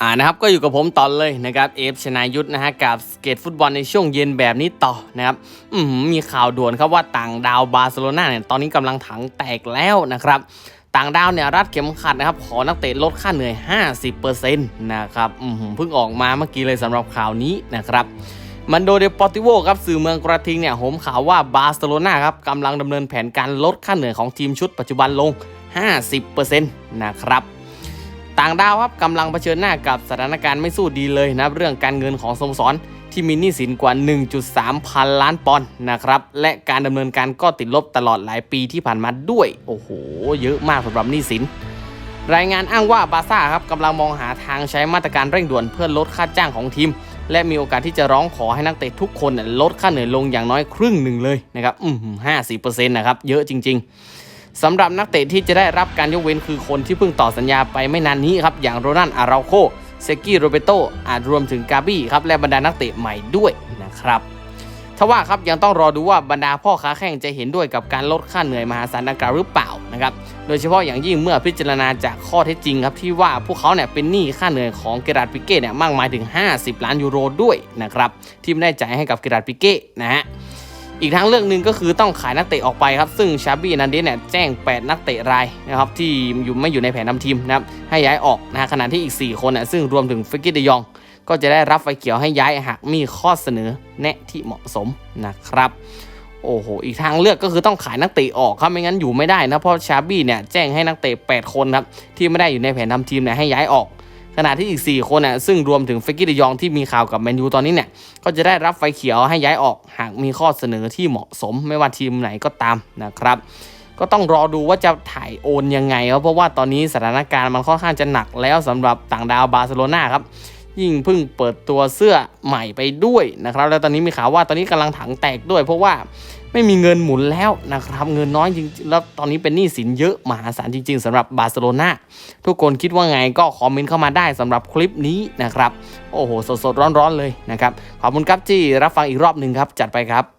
อ่านะครับก็อยู่กับผมตอนเลยนะครับเอฟชนายุทธนะฮะกับสเกตฟุตบอลในช่วงเย็นแบบนี้ต่อนะครับอือหือมีข่าวด่วนครับว่าต่างดาวบาร์เซโลนาเนี่ยตอนนี้กำลังถังแตกแล้วนะครับ ต่างดาวเนี่ยรัดเข็มขัดนะครับ ขอนักเตะลดค่าเหนื่อย 50%นะครับอือหือเพิ่งออกมาเมื่อกี้เลยสำหรับข่าวนี้นะครับมันโดเดปอติโวครับสื่อเมืองกระทิงเนี่ยโหมข่าวว่าบาร์เซโลนาครับกำลังดำเนินแผนการลดค่าเหนื่อยของทีมชุดปัจจุบันลง 50%นะครับ ต่างดาวครับกำลังเผชิญหน้ากับสถานการณ์ไม่สู้ดีเลยนะเรื่องการเงินของสโมสรที่มีหนี้สินกว่า 1.3 พันล้านปอนด์นะครับ และการดำเนินการก็ติดลบตลอดหลายปีที่ผ่านมาด้วย โอ้โห เยอะมากสำหรับหนี้สิน รายงานอ้างว่าบาร์ซ่าครับกำลังมองหาทางใช้มาตรการเร่งด่วนเพื่อลดค่าจ้างของทีม และมีโอกาสที่จะร้องขอให้นักเตะทุกคนลดค่าเหนื่อยลงอย่างน้อยครึ่งหนึ่งเลยนะครับ อืมห้าสิบเปอร์เซ็นต์นะครับ เยอะจริง ๆ สำหรับนักเตะที่จะได้รับการยกเว้นคือคนที่เพิ่งต่อสัญญาไปไม่นานนี้ครับอย่างโรนันอาราโคเซกิโรเบโตอาจรวมถึงกาบี้ครับและบรรดานักเตะใหม่ด้วยนะครับทว่าครับยังต้องรอดูว่าบรรดาพ่อค้าแข่งจะเห็นด้วยกับการลดค่าเหนื่อยมหาศาลดังกล่าวหรือเปล่านะครับโดยเฉพาะอย่างยิ่งเมื่อพิจารณาจากข้อเท็จจริงครับที่ว่าพวกเขาเนี่ยเป็นหนี้ค่าเหนื่อยของเกราดปิเก้เนี่ยมากมายถึง 50 ล้านยูโรด้วยนะครับที่ไม่ได้จ่ายให้กับเกราดปิเก้นะฮะ อีกทางเลือกหนึ่งก็คือต้องขายนักเตะออกไปครับ ซึ่งชาบี้นันเดสเนี่ยแจ้ง 8 นักเตะรายนะครับที่อยู่ไม่อยู่ในแผนนำทีมนะครับให้ย้ายออกนะขณะที่อีก 4 คนน่ะซึ่งรวมถึงฟิกกี้เดยอง ก็จะได้รับไฟเขียวให้ย้ายหากมีข้อเสนอแนะที่เหมาะสมนะครับโอ้โห อีกทางเลือกก็คือต้องขายนักเตะออกครับ ไม่งั้นอยู่ไม่ได้นะ เพราะชาบี้เนี่ยแจ้งให้นักเตะ8 คนครับที่ไม่ได้อยู่ในแผนทำทีมเนี่ยให้ย้ายออก ขณะที่อีก 4 คนน่ะซึ่งรวมถึงเฟกกี้เดยองที่มีข่าวกับแมนยูตอนนี้เนี่ยก็จะได้รับไฟเขียวให้ย้ายออกหากมีข้อเสนอที่เหมาะสม ไม่ว่าทีมไหนก็ตามนะครับ ก็ต้องรอดูว่าจะถ่ายโอนยังไงครับเพราะว่าตอนนี้สถานการณ์มันค่อนข้างจะหนักแล้วสำหรับต่างดาวบาร์เซโลนาครับยิ่งเพิ่งเปิดตัวเสื้อใหม่ไปด้วยนะครับ แล้วตอนนี้มีข่าวว่าตอนนี้กำลังถังแตกด้วย เพราะว่า ไม่มีเงินหมุนแล้วนะครับเงินน้อยจริงๆแล้วตอนนี้เป็นหนี้สินเยอะมหาศาลจริง ๆสำหรับบาร์เซโลนาทุกคนคิดว่าไงก็คอมเมนต์เข้ามาได้สำหรับคลิปนี้นะครับ โอ้โห สดๆ ร้อนๆเลยนะครับ ขอบคุณครับที่รับฟังอีกรอบหนึ่งครับ จัดไปครับ